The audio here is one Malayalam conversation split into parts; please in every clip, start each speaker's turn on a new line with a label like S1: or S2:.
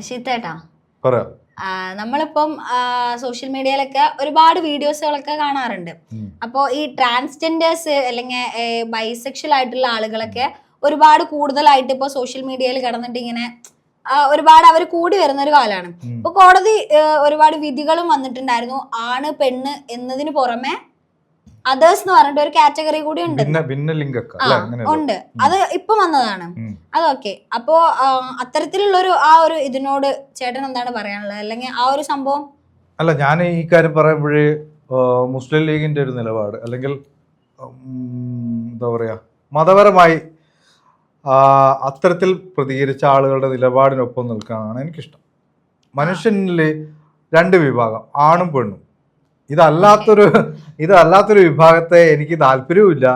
S1: ശീത്തേട്ടാ
S2: പറയാം
S1: ആ, നമ്മളിപ്പം സോഷ്യൽ മീഡിയയിലൊക്കെ ഒരുപാട് വീഡിയോസുകളൊക്കെ കാണാറുണ്ട്.
S2: അപ്പോ
S1: അപ്പോൾ ഈ ട്രാൻസ്ജെൻഡേഴ്സ് അല്ലെങ്കിൽ ബൈസെക്ഷൽ ആയിട്ടുള്ള ആളുകളൊക്കെ ഒരുപാട് കൂടുതലായിട്ട് ഇപ്പോൾ സോഷ്യൽ മീഡിയയിൽ കിടന്നിട്ട് ഇങ്ങനെ ഒരുപാട് അവർ കൂടി വരുന്ന ഒരു കാലമാണ്. ഇപ്പൊ കോടതി ഒരുപാട് വിധികളും വന്നിട്ടുണ്ടായിരുന്നു. ആണ് പെണ്ണ് എന്നതിന് പുറമെ അതേഴ്സ് എന്ന് പറഞ്ഞിട്ട് ഒരു കാറ്റഗറി കൂടി ഉണ്ട്. ഉണ്ട്. അത് ഇപ്പൊ വന്നതാണ്. അതൊക്കെ അപ്പോ അത്തരത്തിലുള്ള ഒരു ആ ഒരു ഇതിനോട് ചേട്ടൻ എന്താണ് പറയാനുള്ളത്? അല്ലെങ്കിൽ ആ ഒരു സംഭവം
S2: അല്ല ഞാൻ ഈ കാര്യം പറയുമ്പോഴേ മുസ്ലിം ലീഗിന്റെ ഒരു നിലപാട് അല്ലെങ്കിൽ എന്താ പറയാ മതപരമായി അത്തരത്തിൽ പ്രതികരിച്ച ആളുകളുടെ നിലപാടിനൊപ്പം നിൽക്കാനാണ് എനിക്കിഷ്ടം. മനുഷ്യനിൽ രണ്ട് വിഭാഗം ആണും പെണ്ണും. ഇതല്ലാത്തൊരു ഇതല്ലാത്തൊരു വിഭാഗത്തെ എനിക്ക് താല്പര്യവുമില്ല.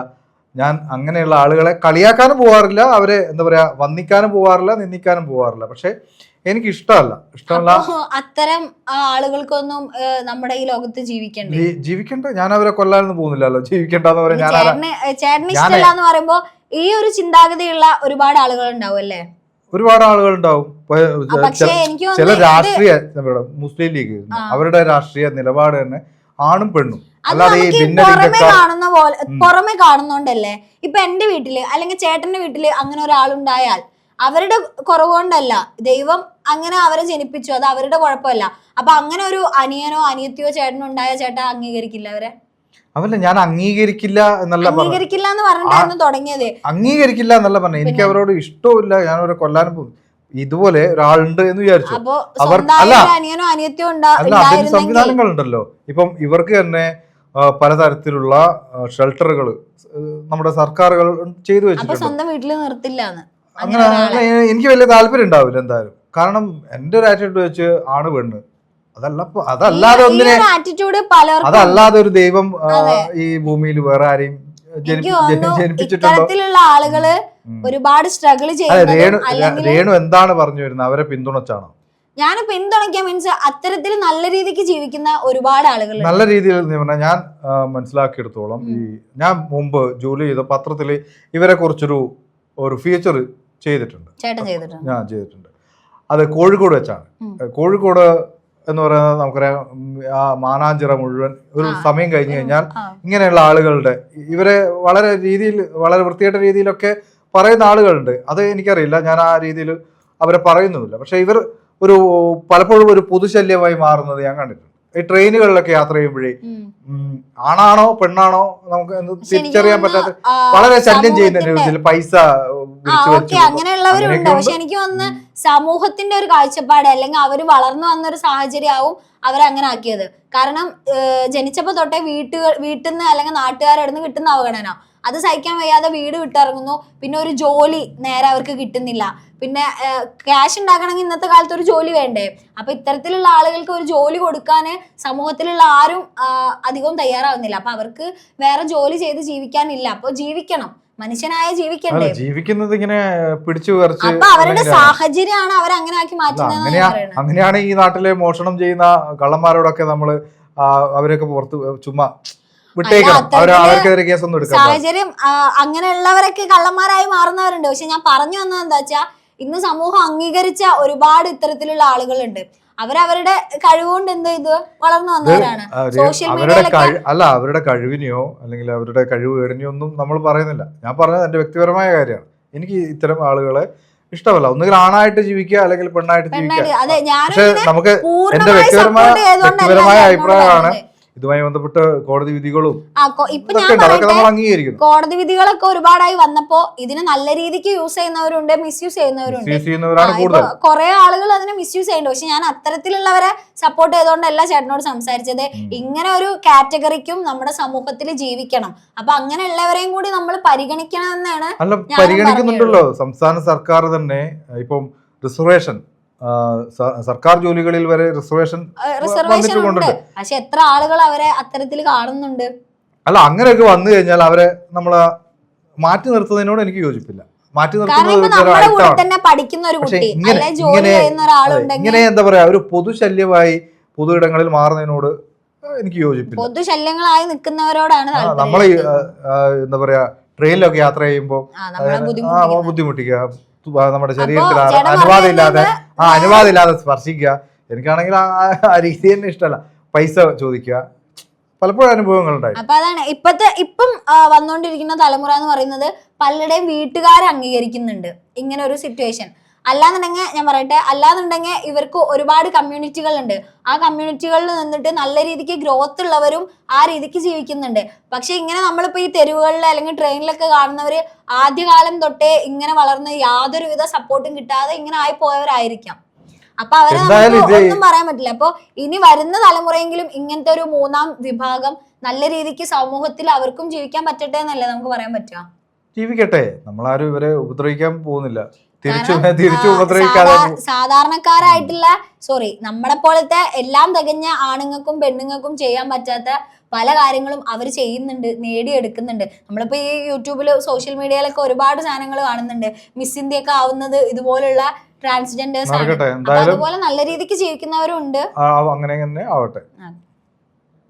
S2: ഞാൻ അങ്ങനെയുള്ള ആളുകളെ കളിയാക്കാനും പോവാറില്ല അവരെ എന്താ പറയാ വന്നിക്കാനും പോവാറില്ല നിന്ദിക്കാനും പോവാറില്ല. പക്ഷെ എനിക്ക് ഇഷ്ടമല്ല. ഇഷ്ടമല്ല
S1: അത്തരം ആളുകൾക്കൊന്നും നമ്മുടെ ഈ ലോകത്ത് ജീവിക്കണ്ട?
S2: ജീവിക്കണ്ട. ഞാൻ അവരെ കൊല്ലാനൊന്നും പോകുന്നില്ലല്ലോ. ജീവിക്കണ്ടെന്ന് പറയാൻ
S1: ചേട്ടന് ഇഷ്ടമല്ല എന്ന് പറയുമ്പോ ഈ ഒരു ചിന്താഗതിയുള്ള ഒരുപാട് ആളുകൾ ഉണ്ടാവും അല്ലേ?
S2: ഒരുപാട് ആളുകൾ ഉണ്ടാവും ചില രാഷ്ട്രീയ മുസ്ലിം ലീഗ് അവരുടെ രാഷ്ട്രീയ നിലപാട് തന്നെ ആണും പെണ്ണും. അല്ലാതെ ഈ
S1: പുറമെ കാണുന്ന പോലെ. പുറമെ കാണുന്നോണ്ടല്ലേ? ഇപ്പൊ എന്റെ വീട്ടിൽ അല്ലെങ്കിൽ ചേട്ടന്റെ വീട്ടിൽ അങ്ങനെ ഒരാളുണ്ടായാൽ അവരുടെ കുറവുകൊണ്ടല്ല ദൈവം അങ്ങനെ അവരെ ജനിപ്പിച്ചു. അത് അവരുടെ കുഴപ്പമല്ല. അപ്പൊ അങ്ങനെ ഒരു അനിയനോ അനിയത്തിയോ ചേട്ടനോ ഉണ്ടായ ചേട്ടാ അംഗീകരിക്കില്ല അവരെ?
S2: അവല്ല ഞാൻ അംഗീകരിക്കില്ല എന്നല്ല
S1: അംഗീകരിക്കില്ല എന്ന് പറഞ്ഞിട്ടായിരുന്നു തുടങ്ങിയത്.
S2: അംഗീകരിക്കില്ല എന്നല്ല പറഞ്ഞു എനിക്ക്? അവരോട് ഇഷ്ടമില്ല ഞാൻ അവരെ കൊല്ലാനും പോകും. ഇതുപോലെ ഒരാളുണ്ട് എന്ന് വിചാരിച്ചു. അവർ- അല്ല. അല്ല അതിന് സംവിധാനങ്ങളുണ്ടല്ലോ. ഇപ്പം ഇവർക്ക് തന്നെ പലതരത്തിലുള്ള ഷെൽട്ടറുകൾ നമ്മുടെ സർക്കാരുകൾ ചെയ്തു വെച്ചിട്ടുണ്ട്.
S1: സ്വന്തം വീട്ടിൽ
S2: അങ്ങനെ എനിക്ക് വലിയ താല്പര്യം ഉണ്ടാവില്ല എന്തായാലും. കാരണം എന്റെ ഒരു ആറ്റിറ്റ്യൂഡ് വെച്ച് ആണ് പെണ്ണ്. അതല്ല അതല്ലാതെ ഒന്നിനെ അതല്ലാതെ ഒരു ദൈവം ഈ ഭൂമിയിൽ വേറെ ആരെയും
S1: എനിക്ക് തോന്നുന്നു ഇത്തരത്തിലുള്ള
S2: ആളുകൾ
S1: ഒരുപാട് സ്ട്രഗിൾ ചെയ്യുന്നതും
S2: രേണു എന്താണ് പറഞ്ഞു വരുന്നത്? അവരെ പിന്തുണച്ചാണോ?
S1: ഞാൻ പിന്തുണയ്ക്കാൻ മീൻസ് അത്തരത്തിൽ നല്ല രീതിക്ക് ജീവിക്കുന്ന ഒരുപാട് ആളുകൾ
S2: നല്ല രീതിയിൽ പറഞ്ഞാൽ ഞാൻ മനസ്സിലാക്കിയെടുത്തോളം ഈ ഞാൻ മുമ്പ് ജോലി ചെയ്ത പത്രത്തിൽ ഇവരെ കുറിച്ചൊരു ഒരു ഫീച്ചർ ചെയ്തിട്ടുണ്ട്.
S1: ചേട്ടൻ ചെയ്തിട്ടുണ്ട്.
S2: ഞാൻ ചെയ്തിട്ടുണ്ട്. അത് കോഴിക്കോട് വെച്ചാണ്. കോഴിക്കോട് എന്ന് പറയുന്നത് നമുക്കറിയാം ആ മാനാഞ്ചിറ മുഴുവൻ ഒരു സമയം കഴിഞ്ഞു കഴിഞ്ഞാൽ ഇങ്ങനെയുള്ള ആളുകളുടെ ഇവരെ വളരെ രീതിയിൽ വളരെ വൃത്തികെട്ട രീതിയിലൊക്കെ പറയുന്ന ആളുകളുണ്ട്. അത് എനിക്കറിയില്ല ഞാൻ ആ രീതിയിൽ അവരെ പറയുന്നുമില്ല. പക്ഷെ ഇവർ ഒരു പലപ്പോഴും ഒരു പൊതുശല്യമായി മാറുന്നത് ഞാൻ കണ്ടിട്ടുണ്ട്. ഈ ട്രെയിനുകളിലൊക്കെ യാത്ര ചെയ്യുമ്പോഴേ ആണാണോ പെണ്ണാണോ നമുക്ക് തിരിച്ചറിയാൻ പറ്റാത്ത വളരെ ശല്യം ചെയ്യുന്ന പൈസ
S1: അങ്ങനെയുള്ളവരുണ്ട്. പക്ഷെ എനിക്ക് തോന്നുന്നു സമൂഹത്തിന്റെ ഒരു കാഴ്ചപ്പാട് അല്ലെങ്കിൽ അവർ വളർന്നു വന്ന ഒരു സാഹചര്യമാവും അവരങ്ങനെ ആക്കിയത്. കാരണം ജനിച്ചപ്പോ തൊട്ടേ വീട്ടുകൾ വീട്ടിൽ നിന്ന് അല്ലെങ്കിൽ നാട്ടുകാരുടെ നിന്ന് കിട്ടുന്ന അവഗണന. അത് സഹിക്കാൻ വയ്യാതെ വീട് വിട്ടിറങ്ങുന്നു. പിന്നെ ഒരു ജോലി നേരെ അവർക്ക് കിട്ടുന്നില്ല. പിന്നെ ക്യാഷ് ഉണ്ടാക്കണമെങ്കിൽ ഇന്നത്തെ കാലത്ത് ഒരു ജോലി വേണ്ടേ? അപ്പൊ ഇത്തരത്തിലുള്ള ആളുകൾക്ക് ഒരു ജോലി കൊടുക്കാൻ സമൂഹത്തിലുള്ള ആരും അധികവും തയ്യാറാവുന്നില്ല. അപ്പൊ അവർക്ക് വേറെ ജോലി ചെയ്ത് ജീവിക്കാനില്ല അപ്പൊ ജീവിക്കണം. മനുഷ്യനായ ജീവിക്കണ്ടേ?
S2: ജീവിക്കുന്നത് ഇങ്ങനെ പിടിച്ചു പറിച്ച്
S1: അപ്പൊ അവരുടെ സാഹചര്യമാണ് അവർ അങ്ങനെ ആക്കി മാറ്റുന്നത്
S2: അങ്ങനെയാണ് ഈ നാട്ടിലെ മോഷണം ചെയ്യുന്ന കള്ളന്മാരോടൊക്കെ നമ്മൾ അവരൊക്കെ പുറത്ത് ചുമ്മാ വിട്ടേക്കണം അവർക്കെതിരെ കേസൊന്നും.
S1: സാഹചര്യം അങ്ങനെയുള്ളവരൊക്കെ കള്ളന്മാരായി മാറുന്നവരുണ്ട്. പക്ഷെ ഞാൻ പറഞ്ഞു വന്നത് എന്താ വെച്ചാ ഇന്ന് സമൂഹം അംഗീകരിച്ച ഒരുപാട് ഇത്തരത്തിലുള്ള ആളുകളുണ്ട്. അവരവരുടെ കഴിവുകൊണ്ട് എന്ത് ചെയ്തു? വളർന്നു വന്നവരാണ്. സോഷ്യൽ മീഡിയയിലൊക്കെ
S2: അല്ല അവരുടെ കഴിവിനെയോ അല്ലെങ്കിൽ അവരുടെ കഴിവ് കേടിനെയോ ഒന്നും നമ്മൾ പറയുന്നില്ല. ഞാൻ പറഞ്ഞത് എന്റെ വ്യക്തിപരമായ കാര്യമാണ്. എനിക്ക് ഇത്തരം ആളുകളെ ഇഷ്ടമല്ല. ഒന്നുകിൽ ആണായിട്ട് ജീവിക്കുക അല്ലെങ്കിൽ പെണ്ണായിട്ട് ജീവിക്കുക. പക്ഷെ നമുക്ക് എന്റെ വ്യക്തിപരമായ വ്യക്തിപരമായ അഭിപ്രായമാണ്. ഇതുമായി ബന്ധപ്പെട്ട് കോടതി വിധികളും
S1: കോടതി വിധികളൊക്കെ ഒരുപാടായി വന്നപ്പോ ഇതിന് നല്ല രീതിക്ക് യൂസ് ചെയ്യുന്നവരുണ്ട് മിസ്യൂസ് ചെയ്യുന്നവരുണ്ട്. കുറെ ആളുകൾ അതിനെ മിസ്യൂസ് ചെയ്യുന്നുണ്ട്. പക്ഷെ ഞാൻ അത്തരത്തിലുള്ളവരെ സപ്പോർട്ട് ചെയ്തുകൊണ്ടല്ല ചേട്ടനോട് സംസാരിച്ചത്. ഇങ്ങനെ ഒരു കാറ്റഗറിക്കും നമ്മുടെ സമൂഹത്തിൽ ജീവിക്കണം. അപ്പൊ അങ്ങനെയുള്ളവരെയും കൂടി നമ്മൾ പരിഗണിക്കണം എന്നാണ്
S2: അല്ല പരിഗണിക്കുന്നുണ്ടല്ലോ. സംസ്ഥാന സർക്കാർ തന്നെ ഇപ്പം റിസർവേഷൻ സർക്കാർ ജോലികളിൽ വരെ റിസർവേഷൻ
S1: റിസർവേഷൻ ഉണ്ട്. പക്ഷെ എത്ര ആളുകൾ അവരെ അത്തരത്തിൽ കാണുന്നുണ്ട്?
S2: അല്ല അങ്ങനെയൊക്കെ വന്നു കഴിഞ്ഞാൽ അവരെ നമ്മൾ മാറ്റി നിർത്തുന്നതിനോട് എനിക്ക് യോജിപ്പില്ല. മാറ്റി നിർത്തുന്നത് ഇങ്ങനെ- എന്താ പറയാ ഒരു പൊതുശല്യമായി പൊതു ഇടങ്ങളിൽ മാറുന്നതിനോട് എനിക്ക് യോജിപ്പില്ല.
S1: പൊതുശല്യങ്ങളായി നിൽക്കുന്നവരോടാണ്
S2: നമ്മൾ എന്താ പറയാ ട്രെയിനിലൊക്കെ യാത്ര ചെയ്യുമ്പോൾ
S1: നമ്മളെ
S2: ബുദ്ധിമുട്ടിക്കുക. നമ്മുടെ ശരീരത്തിൽ അനുവാദം ഇല്ലാതെ ആ അനുവാദം ഇല്ലാതെ സ്പർശിക്കുക. എനിക്കാണെങ്കിൽ ആ രീതി തന്നെ ഇഷ്ടമല്ല. പൈസ ചോദിക്കുക. പലപ്പോഴും അനുഭവങ്ങളുണ്ടായി
S1: അപ്പൊ അതാണ് ഇപ്പത്തെ ഇപ്പം വന്നോണ്ടിരിക്കുന്ന വന്നുകൊണ്ടിരിക്കുന്ന തലമുറ എന്ന് പറയുന്നത് പലരുടെയും വീട്ടുകാർ അംഗീകരിക്കുന്നുണ്ട്. ഇങ്ങനെ ഒരു സിറ്റുവേഷൻ അല്ലാന്നുണ്ടെങ്കിൽ ഞാൻ പറയട്ടെ അല്ലാന്നുണ്ടെങ്കിൽ ഇവർക്ക് ഒരുപാട് കമ്മ്യൂണിറ്റികൾ ഉണ്ട് ആ കമ്മ്യൂണിറ്റികളിൽ നിന്നിട്ട് നല്ല രീതിക്ക് ഗ്രോത്ത് ഉള്ളവരും ആ രീതിക്ക് ജീവിക്കുന്നുണ്ട്. പക്ഷെ ഇങ്ങനെ നമ്മളിപ്പോ ഈ തെരുവുകളിൽ അല്ലെങ്കിൽ ട്രെയിനിലൊക്കെ കാണുന്നവര് ആദ്യകാലം തൊട്ടേ ഇങ്ങനെ വളർന്ന് യാതൊരുവിധ സപ്പോർട്ടും കിട്ടാതെ ഇങ്ങനെ ആയി പോയവരായിരിക്കാം. അപ്പൊ അവരെ നമുക്ക് ഒന്നും പറയാൻ പറ്റില്ല. അപ്പൊ ഇനി വരുന്ന തലമുറയെങ്കിലും ഇങ്ങനത്തെ ഒരു മൂന്നാം വിഭാഗം നല്ല രീതിക്ക് സമൂഹത്തിൽ അവർക്കും ജീവിക്കാൻ പറ്റട്ടെ എന്നല്ലേ നമുക്ക് പറയാൻ പറ്റുക?
S2: ജീവിക്കട്ടെ. നമ്മളാരും ഇവരെ ഉപദ്രവിക്കാൻ പോകുന്നില്ല. തിരിച്ചു തിരിച്ചു ഉപദ്രവിക്കാതെ
S1: സാധാരണക്കാരായിട്ടുള്ള സോറി നമ്മളെ പോലത്തെ എല്ലാം തികഞ്ഞ ആണുങ്ങൾക്കും പെണ്ണുങ്ങൾക്കും ചെയ്യാൻ പറ്റാത്ത പല കാര്യങ്ങളും അവർ ചെയ്യുന്നുണ്ട് നേടിയെടുക്കുന്നുണ്ട്. നമ്മളിപ്പോ ഈ യൂട്യൂബിൽ സോഷ്യൽ മീഡിയയിലൊക്കെ ഒരുപാട് സാധനങ്ങൾ കാണുന്നുണ്ട്. മിസ് ഇന്ത്യ ഒക്കെ ആവുന്നത് ഇതുപോലുള്ള ട്രാൻസ്ജെൻഡേഴ്സ് അതുപോലെ നല്ല രീതിക്ക് ജീവിക്കുന്നവരും ഉണ്ട്.
S2: അങ്ങനെ തന്നെ ആവട്ടെ.